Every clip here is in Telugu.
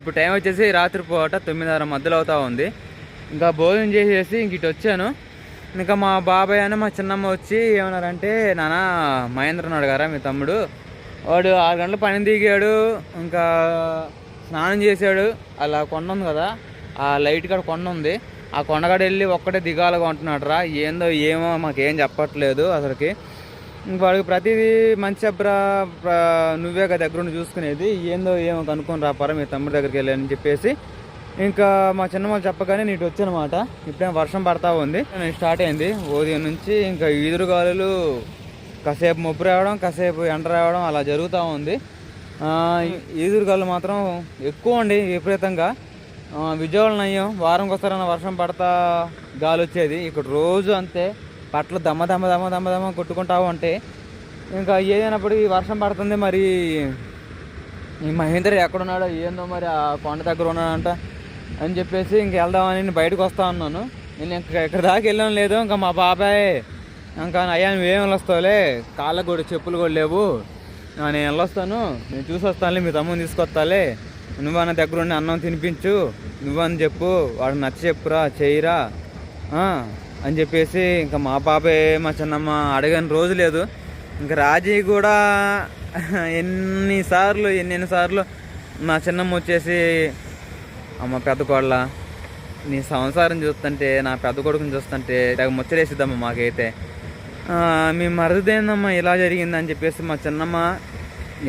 ఇప్పుడు టైం వచ్చేసి రాత్రిపూట తొమ్మిదిన్నర మధ్యలో అవుతా ఉంది. ఇంకా భోజనం చేసేసి ఇంక ఇటు వచ్చాను. ఇంకా మా బాబాయ్ అని మా చిన్నమ్మ వచ్చి ఏమన్నారంటే నాన్న మహేంద్ర ఉన్నాడు కదా మీ తమ్ముడు. వాడు ఆరు గంటల పని దిగాడు. ఇంకా స్నానం చేశాడు. అలా కొండ ఉంది కదా ఆ లైట్ కాడ కొండ ఉంది. ఆ కొండగాడ వెళ్ళి ఒక్కటే దిగాలగా ఉంటున్నాడు రా. ఏందో ఏమో మాకేం చెప్పట్లేదు అసలుకి. వాడికి ప్రతిదీ మంచి చెప్పరా నువ్వే కదా దగ్గర ఉండి చూసుకునేది. ఏందో ఏమో కనుక్కొని రాపారా మీ తమ్ముడి దగ్గరికి వెళ్ళని చెప్పేసి ఇంకా మా చిన్నమ్మ చెప్పగానే నీటి వచ్చానమాట. ఇప్పుడేం వర్షం పడతా ఉంది. స్టార్ట్ అయింది. ఉదయం నుంచి ఇంకా ఈదురుగాలులు కాసేపు మొబ్బు రావడం కాసేపు ఎండ రావడం అలా జరుగుతూ ఉంది. ఈదురుగాలు మాత్రం ఎక్కువ అండి విపరీతంగా. విజయవాడ నయ్యం వారంకి వర్షం పడతా గాలి వచ్చేది ఇక్కడ రోజు అంతే. బట్టలు దమ్మ దమ్మ దమ్మ దమ్మ దమ్మ కొట్టుకుంటావు అంటే ఇంకా ఏదైనప్పటికీ వర్షం పడుతుంది మరి ఈ మహేంద్ర ఎక్కడున్నాడో ఏందో మరి ఆ కొండ దగ్గర ఉన్నాడంట అని చెప్పేసి ఇంక వెళ్దామని నేను బయటకు వస్తా ఉన్నాను నేను ఇంకా ఇక్కడ దాకా వెళ్ళాను లేదు. ఇంకా మా బాబాయ్ ఇంకా అయ్యా నువ్వేం వెళ్ళొస్తావులే? కాళ్ళకు కూడా చెప్పులు కూడా లేవు. నేను వెళ్ళొస్తాను. నేను చూసి వస్తానులే మీ తమ్ముని తీసుకొస్తాలే. నువ్వన్న దగ్గర ఉండి అన్నం తినిపించు. నువ్వని చెప్పు. వాడు నచ్చ చెప్పురా చేయరా. అని చెప్పేసి ఇంకా మా పాపే మా చిన్నమ్మ అడగని రోజు లేదు. ఇంకా రాజీ కూడా ఎన్నిసార్లు ఎన్నెన్నిసార్లు మా చిన్నమ్మ వచ్చేసి అమ్మ పెద్ద కోళ్ళ నీ సంసారం చూస్తుంటే నా పెద్ద కొడుకుని చూస్తుంటే ఇలాగ ముచ్చటేసిద్దమ్మా మాకైతే. మీ మరుదేందమ్మా ఇలా జరిగిందని చెప్పేసి మా చిన్నమ్మ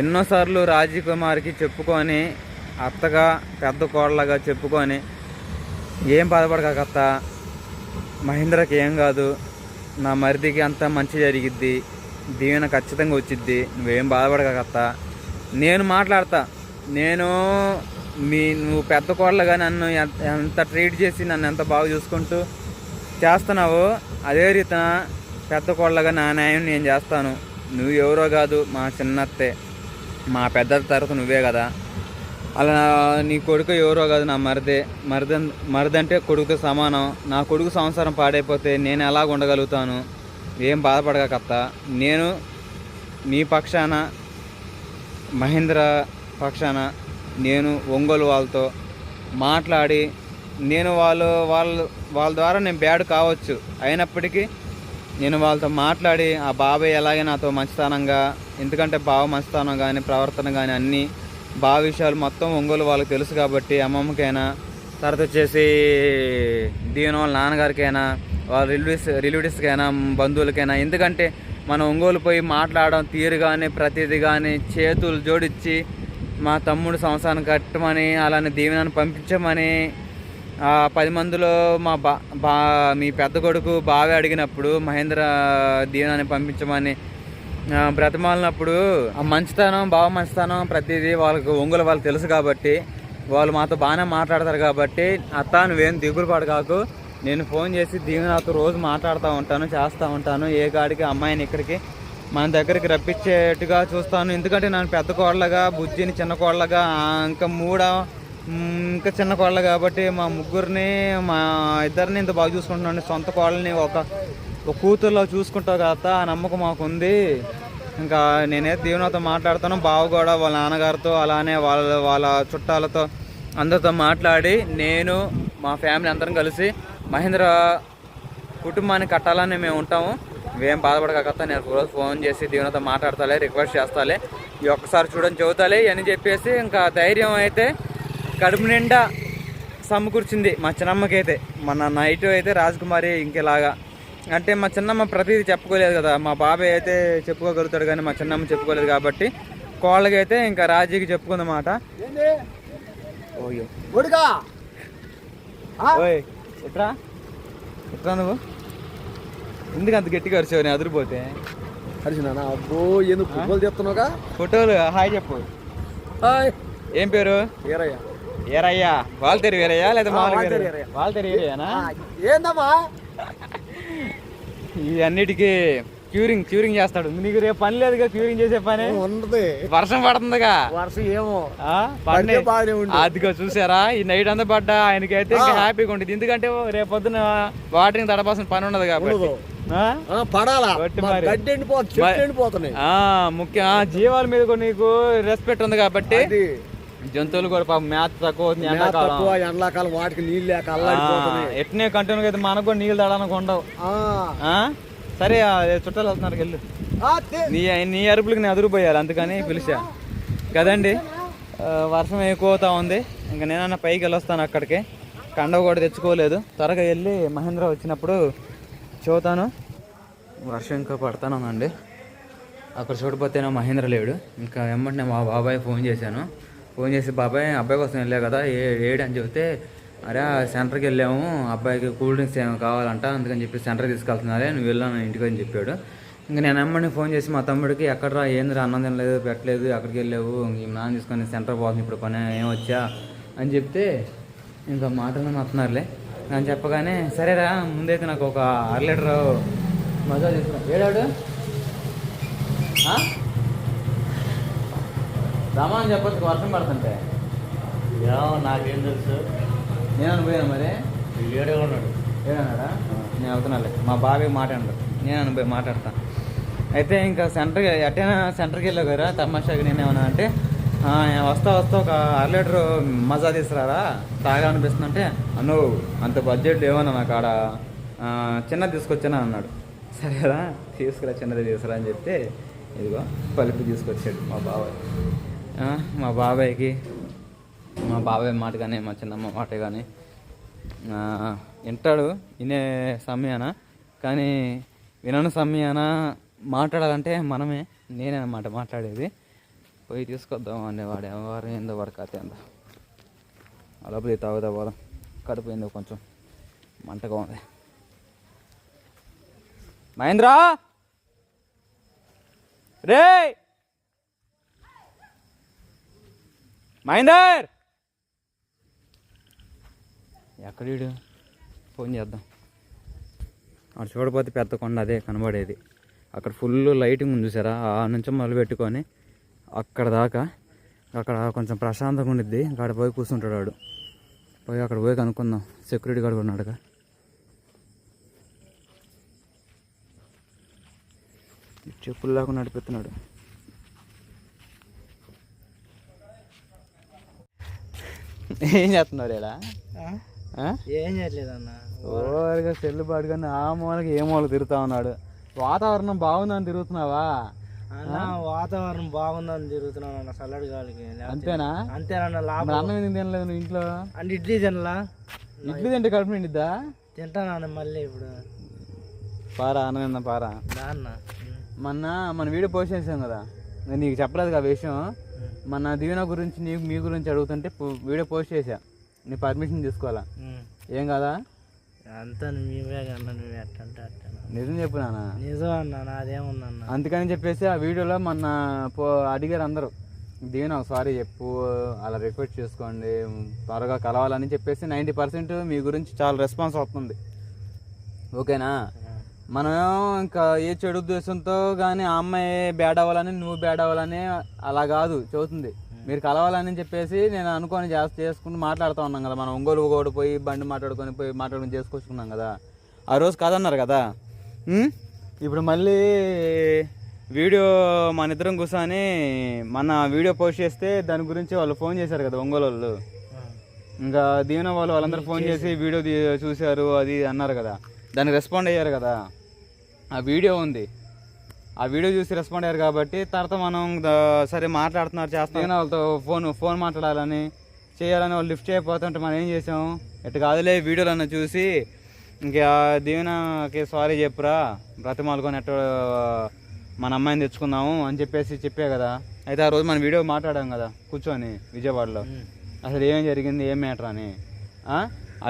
ఎన్నోసార్లు రాజీ కుమార్కి చెప్పుకొని అత్తగా పెద్ద కోళ్ళగా చెప్పుకొని ఏం బాధపడకత్త మహేంద్రకి ఏం కాదు. నా మరిదికి అంతా మంచి జరిగిద్ది. దీవెన ఖచ్చితంగా వచ్చిద్ది. నువ్వేం బాధపడకత్త నేను మాట్లాడతా. నేను మీ నువ్వు పెద్ద కోళ్ళగా నన్ను ఎంత- ఎంత ట్రీట్ చేసి నన్ను ఎంత బాగా చూసుకుంటూ చేస్తున్నావో అదే రీతిన పెద్ద కోళ్ళగా నా న్యాయం నేను చేస్తాను. నువ్వు ఎవరో కాదు మా చిన్నత్తే. మా పెద్ద తరఫు నువ్వే కదా. అలా నీ కొడుకు ఎవరో కాదు నా మరిదే. మరిద మరిదంటే కొడుకుతో సమానం. నా కొడుకు సంసారం పాడైపోతే నేను ఎలా ఉండగలుగుతాను? ఏం బాధపడకత్త నేను మీ పక్షాన మహేంద్ర పక్షాన నేను ఒంగోలు వాళ్ళతో మాట్లాడి నేను వాళ్ళు వాళ్ళ వాళ్ళ ద్వారా నేను బ్యాడ్ కావచ్చు. అయినప్పటికీ నేను వాళ్ళతో మాట్లాడి ఆ బాబాయ్ ఎలాగే నాతో మంచితనంగా ఎందుకంటే బావ మంచితనం కానీ ప్రవర్తన కానీ అన్నీ బావి విషయాలు మొత్తం ఒంగోలు వాళ్ళకి తెలుసు కాబట్టి అమ్మమ్మకైనా తర్వాత వచ్చేసి దీవెన వాళ్ళ నాన్నగారికైనా వాళ్ళ రిలేటివ్స్ రిలేటివ్స్కైనా బంధువులకైనా. ఎందుకంటే మనం ఒంగోలు పోయి మాట్లాడడం తీరు కానీ ప్రతిదీ కానీ చేతులు జోడించి మా తమ్ముడు సంవత్సరాన్ని కట్టమని అలానే దీవెనని పంపించమని పది మందిలో మా బా బా మీ పెద్ద కొడుకు బాగా అడిగినప్పుడు మహేంద్ర దీవెనని పంపించమని బ్రతమాలినప్పుడు ఆ మంచితనం బావ మంచితనం ప్రతిదీ వాళ్ళకు ఒంగులు వాళ్ళకి తెలుసు కాబట్టి వాళ్ళు మాతో బాగానే మాట్లాడతారు కాబట్టి అత్త నువ్వేం దిగులు పడకాకు. నేను ఫోన్ చేసి దీవెనతో రోజు మాట్లాడుతూ ఉంటాను చేస్తూ ఉంటాను ఏ కాడికి అమ్మాయిని ఇక్కడికి మన దగ్గరికి రప్పించేట్టుగా చూస్తాను. ఎందుకంటే నేను పెద్ద కోళ్ళగా బుజ్జిని చిన్న కోళ్ళగా ఇంకా మూడ ఇంకా చిన్న కోళ్ళ కాబట్టి మా ముగ్గురిని మా ఇద్దరిని ఇంత బాగా చూసుకుంటున్నాను. సొంత కోళ్ళని ఒక ఒక కూతుర్లో చూసుకుంటావు కదా ఆ నమ్మకం మాకు ఉంది ఇంకా నేనైతే దేవునితో మాట్లాడుతాను బావ కూడా వాళ్ళ నాన్నగారితో అలానే వాళ్ళ వాళ్ళ చుట్టాలతో అందరితో మాట్లాడి నేను మా ఫ్యామిలీ అందరం కలిసి మహేంద్ర కుటుంబాన్ని కట్టాలని మేము ఉంటాము. నువ్వేం బాధపడక నేను రోజు ఫోన్ చేసి దీవెనతో మాట్లాడతాలే రిక్వెస్ట్ చేస్తాలే. ఈ ఒక్కసారి చూడని చదువుతాలే అని చెప్పేసి ఇంకా ధైర్యం అయితే కడుపు నిండా సమకూర్చింది మా చిన్నమ్మకైతే. మన నైట్ అయితే రాజకుమారి ఇంకెలాగా అంటే మా చిన్నమ్మ ప్రతిదీ చెప్పుకోలేదు కదా. మా బాబాయ్ అయితే చెప్పుకోగలుగుతాడు కానీ మా చిన్నమ్మ చెప్పుకోలేదు కాబట్టి కోళ్ళకైతే ఇంకా రాజీకి చెప్పుకుందన్నమాట. ఏంది ఓయో నువ్వు? ఎందుకు అంత గట్టిగా అరిచావు? నేను అదిరిపోతే. అబ్బో ఎందుకు ఫుట్బాల్ చెప్తున్నావుగా ఫోటోలు హాయ్ చెప్పు. హాయ్. ఏం పేరు? ఏరయ్య ఏరయ్యా వాళ్ళ తెరి వేరయ్యా లేదా మామూలు. వాళ్ళ తెరి వేరయ్యానా? ఆ, ఏందమ్మా? ఈ అన్నిటికీ క్యూరింగ్ క్యూరింగ్ చేస్తాడు. నీకు రేపు పని లేదుగా క్యూరింగ్ చేసే పని? ఉన్నది. వర్షం పడుతుందిగా. వర్షం ఏమో. అదిగో చూసారా? ఈ నైట్ అంతా పడ్డా ఆయనకైతే ఇంకా ఆ. హ్యాపీగా ఉంటుంది ఎందుకంటే రేపు పొద్దున వాటరింగ్ తడపాల్సిన పని ఉండదు కాబట్టి. ఉండదు. ముఖ్య. జీవాల మీద నీకు రెస్పెక్ట్ ఉంది కాబట్టి జంతువులు కూడా పాపం మేత తక్కువ అవుతుంది మేత ఎండాకాలం. తక్కువ ఎండాకాలం వాటికి నీళ్ళు లేక అల్లాడిపోతున్నాయి. ఎట్నే కంటిన్యూ అయితే మనకు కూడా నీళ్ళు తడానికి ఉండవు. ఆ. సరే ఆ, చుట్టాలు వెళ్తున్నారు వెళ్ళు. నీ నీ అరుపులకి నేను అదురుపోయారు అందుకని పిలిచా. కదండి ఆ, వర్షం ఎక్కువ అవుతా ఉంది. ఇంకా నేనన్నా పైకి వెళ్ళొస్తాను అక్కడికి. కండవ కూడా తెచ్చుకోలేదు. త్వరగా వెళ్ళి మహేంద్ర వచ్చినప్పుడు చూతాను. వర్షం ఇంకా పడతానండి అక్కడ చూడపోతేనే మహేంద్ర లేడు. ఇంకా వెంబడినే మా బాబాయ్ ఫోన్ చేశాను. ఫోన్ చేసి బాబాయ్ అబ్బాయి కోసం వెళ్ళా కదా ఏ ఏడు అని చెబితే అరే సెంటర్కి వెళ్ళాము అబ్బాయికి కూల్ డ్రింక్స్ ఏమో కావాలంట అందుకని చెప్పి సెంటర్కి తీసుకెళ్తున్నారే నువ్వు వెళ్ళాను ఇంటికి అని చెప్పాడు. ఇంకా నేను అమ్మని ఫోన్ చేసి మా తమ్ముడికి ఎక్కడరా ఏందిరా అన్నం తినలేదు పెట్టలేదు ఎక్కడికి వెళ్ళావు ఇంక నాన్న తీసుకొని సెంటర్ పోతుంది ఇప్పుడు పని ఏం వచ్చా అని చెప్తే ఇంకా మాటలు వస్తున్నారులే. అని చెప్పగానే సరేరా ముందైతే నాకు ఒక అర లీటర్ మజా తీసుకున్నా ఏడాడు? అని చెప్పొచ్చు వర్షం పడుతుంటే. ఏమో నాకేం తెలుసు. నేను అనుభవాను మరి? ఏడే ఉన్నాడు. ఏడన్నాడా నేను వెళ్తున్నాలే మా బాబాయ్ మాట అంటారు నేను అనుభవి మాట్లాడతా. అయితే ఇంకా సెంటర్కి ఎట్టైనా సెంటర్కి వెళ్ళావు కదా తమాషాకి నేను ఏమన్నా అంటే "ఆ, వస్తా వస్తా ఒక అర లీటర్ మజా తీసుకురారా? తాగా అనిపిస్తుందంటే అన్ను అంత బడ్జెట్ ఏమన్నా నాకు ఆడ చిన్నది తీసుకొచ్చానా అన్నాడు. సరే కదా తీసుకురా చిన్నది తీసుకురా అని చెప్తే ఇదిగో పలుపు తీసుకొచ్చాడు మా బాబాయ్ మా బాబాయ్కి మా బాబాయ్ మాట కానీ మా చిన్నమ్మ మాట కానీ వింటాడు వినే సమయాన. కానీ వినని సమయాన మాట్లాడాలంటే మనమే నేనే అన్నమాట మాట్లాడేది. పోయి తీసుకొద్దాం అనేవాడు ఎవరు ఏందో వాడు కథ ఏందో. అలా తాగుతా పోదాం. కడుపు ఏందో కొంచెం. మంటగా ఉంది. మహేంద్ర! రే మహేందర్! ఎక్కడీడు? ఫోన్ చేద్దాం. అక్కడ చూడపోతే పెద్ద కొండ అదే కనబడేది. అక్కడ ఫుల్ లైటింగ్ ఉంది చూసారా? ఆ నుంచి మొదలు పెట్టుకొని అక్కడ దాకా అక్కడ కొంచెం ప్రశాంతంగా ఉండిద్ది. అక్కడ పోయి కూర్చుంటాడు వాడు. పోయి అక్కడ పోయి కనుక్కుందాం. సెక్యూరిటీ గార్డ్ ఉన్నాడుగా. చెప్పులు లేకుండా నడిపిస్తున్నాడు. ఏం చేస్తున్నారు ఇలా? ఏం చేయట్లేదు అన్న ఓరిగా సెల్లు పాడుకొని ఆ మూలకి ఏ మూల తిరుగుతా ఉన్నాడు. వాతావరణం బాగుందని తిరుగుతున్నావా? అన్న వాతావరణం బాగుందని తిరుగుతున్నాను అన్న చల్లడి గాలికి అంతేనా? అంతేనన్న మరి లాభం అన్నం ఎందుకు తినలేదు నువ్వు ఇంట్లో? అంటే ఇడ్లీ తినలా? ఇడ్లీ తింటే కడుపు నిండిద్దా? తింటాను మళ్ళీ ఇప్పుడు. పారా అన్నం పారా. దాన్న. మొన్న మన వీడియో పోస్ట్ చేసాం కదా. నేను నీకు చెప్పలేదు ఆ విషయం. మన దీవెన గురించి నీకు మీ గురించి అడుగుతుంటే వీడియో పోస్ట్ చేసా నీ పర్మిషన్ తీసుకోవాలా? ఏం కదా? అంతా మేమే నువ్వు నిజం చెప్పు నాన్న. నిజం అన్న అందుకని చెప్పేసి ఆ వీడియోలో మొన్న పో అడిగారు అందరూ. దీవెన ఒకసారి చెప్పు అలా రిక్వెస్ట్ చేసుకోండి త్వరగా కలవాలని చెప్పేసి నైంటీ పర్సెంట్ మీ గురించి చాలా రెస్పాన్స్ వస్తుంది. ఓకేనా? మనం ఇంకా ఏ చెడు ఉద్దేశంతో కానీ ఆ అమ్మాయి బ్యాడ్ అవ్వాలని నువ్వు బ్యాడ్ అవ్వాలని అలా కాదు చదువుతుంది మీరు కలవాలని చెప్పేసి నేను అనుకొని చేస్త చేసుకుని మాట్లాడుతూ ఉన్నాం కదా. మనం ఒంగోలు కూడా పోయి బండి మాట్లాడుకొని పోయి మాట్లాడుకొని చేసుకొచ్చుకున్నాం కదా. ఆ రోజు కాదన్నారు కదా. ఉమ్? ఇప్పుడు మళ్ళీ వీడియో మన ఇద్దరం కూర్చొని మన వీడియో పోస్ట్ చేస్తే దాని గురించి వాళ్ళు ఫోన్ చేశారు కదా ఒంగోలు వాళ్ళు. ఇంకా దీవెన వాళ్ళు వాళ్ళందరూ ఫోన్ చేసి. వీడియో చూశారు అది అన్నారు కదా. దానికి రెస్పాండ్ అయ్యారు కదా. ఆ వీడియో ఉంది. ఆ వీడియో చూసి రెస్పాండ్ అయ్యారు కాబట్టి తర్వాత మనం సరే మాట్లాడుతున్నారు చేస్తాం వాళ్ళతో ఫోన్ ఫోన్ మాట్లాడాలని చేయాలని వాళ్ళు లిఫ్ట్ చేయకపోతుంటే మనం ఏం చేసాం? ఎటు కాదులే వీడియోలన్నా చూసి ఇంకా దీవెనకి సారీ చెప్పురా బ్రతిమాలుకొని ఎట్ట మన అమ్మాయిని తెచ్చుకుందాము అని చెప్పేసి చెప్పే కదా. అయితే ఆ రోజు మనం వీడియో మాట్లాడాం కదా కూర్చొని విజయవాడలో. అసలు ఏం జరిగింది ఏం మ్యాటర్ అని. ఆ?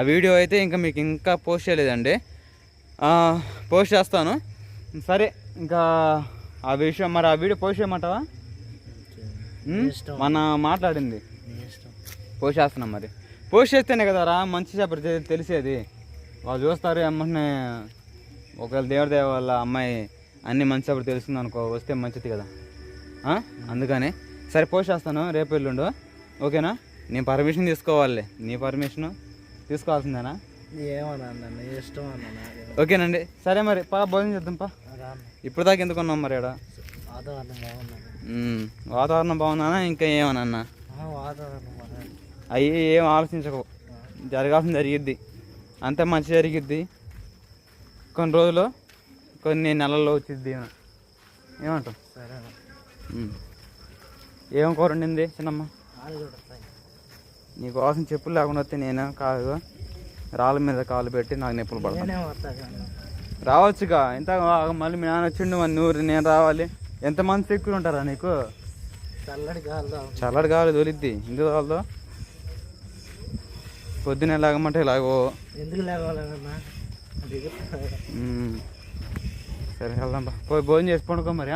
వీడియో అయితే ఇంకా మీకు ఇంకా పోస్ట్ చేయలేదండి. పోస్ట్ చేస్తాను. సరే ఇంకా ఆ విషయం మరి ఆ వీడియో పోస్ట్ చేయమంటావా. మన మాట్లాడింది. పోస్ట్ చేస్తున్నాం మరి. పోస్ట్ చేస్తేనే కదరా మంచి చెప్పరు తెలిసేది. వాళ్ళు చూస్తారు అమ్మనే ఒకవేళ దేవుడి దేవ వల్ల అమ్మాయి అన్ని మంచి చెప్పరు తెలుస్తుంది అనుకో వస్తే మంచిది కదా? అందుకని. సరే పోస్ట్ చేస్తాను రేపు ఎల్లుండు. ఓకేనా? నేను పర్మిషన్ తీసుకోవాలి. నీ పర్మిషన్ తీసుకోవాల్సిందేనా? ఓకేనండి. సరే మరి పా భోజనం చేద్దాం పా. ఇప్పుడు దాకా ఎందుకున్నాం మరి ఇక్కడ వాతావరణం బాగుందా? ఇంకా ఏమన్నా. అవి ఏం ఆలోచించకు. జరగాల్సింది జరిగిద్ది. అంతే మంచి జరిగిద్ది. కొన్ని రోజులు కొన్ని నెలల్లో వచ్చిద్ది ఏమో. ఏమంటావు? సరే అన్న. ఉమ్. ఏం కూర వండింది చిన్నమ్మ? నీకోసం చెప్పులు లేకుండా వస్తే నేను కాదు. రాళ్ళ మీద కాలు పెట్టి నాకు నొప్పులు పడతాను రావచ్చుగా. ఇంత మళ్ళీ మీ నాన్న వచ్చిండు మరి నువ్వు నేను రావాలి. ఎంతమంది ఎక్కువ ఉంటారా నీకు? చల్లడి గాలితో చల్లడి కావాలి తోలిద్ది. ఎందుకు కావాలో పొద్దున ఎలాగమంటే ఇలాగో ఎందుకు ఉమ్. సరే వెళ్దాం బా. పోయి భోజనం చేసి పండుకో మరి?